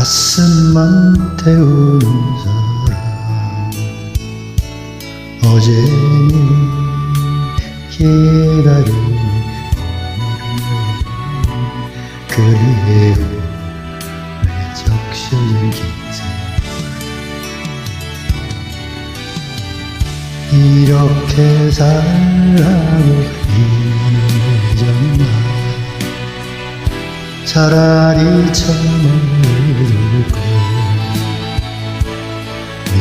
가슴만 태우는 사람. 어제는 기다리는 그리움에 적셔진 기세 이렇게 살라고 잊었나 차라리 처먹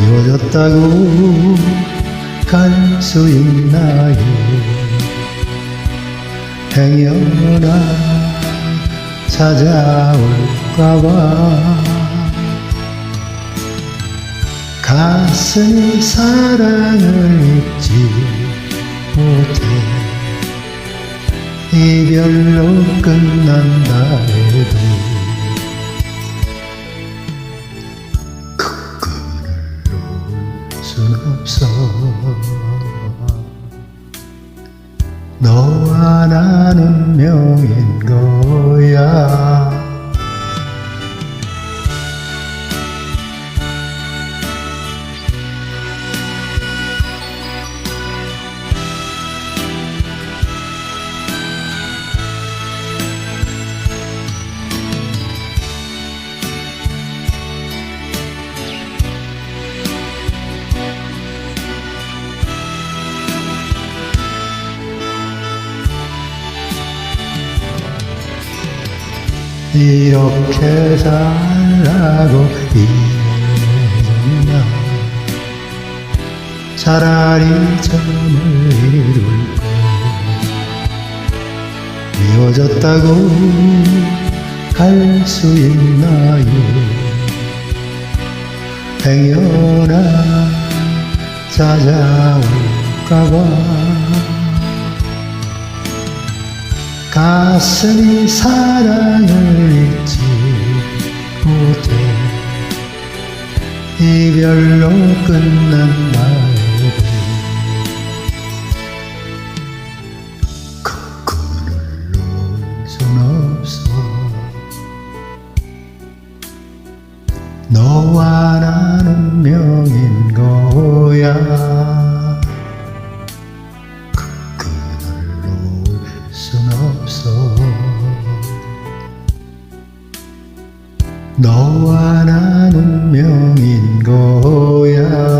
미워졌다고 갈 수 있나요? 행여나 찾아올까봐 가슴이 사랑을 잊지 못해 이별로 끝난다 해도 없어. 너와 나는 명인 거야 이렇게 살라고 이랬나. 차라리 점을 이룰 걸 미워졌다고 갈수 있나요? 행여나 찾아올까봐 가슴이 사랑을 잊지 못해. 이별로 끝난다 해도 거꾸를 놓을 순 없어. 너와 나는 명인 거야 없어. 너와 나는 명인 거야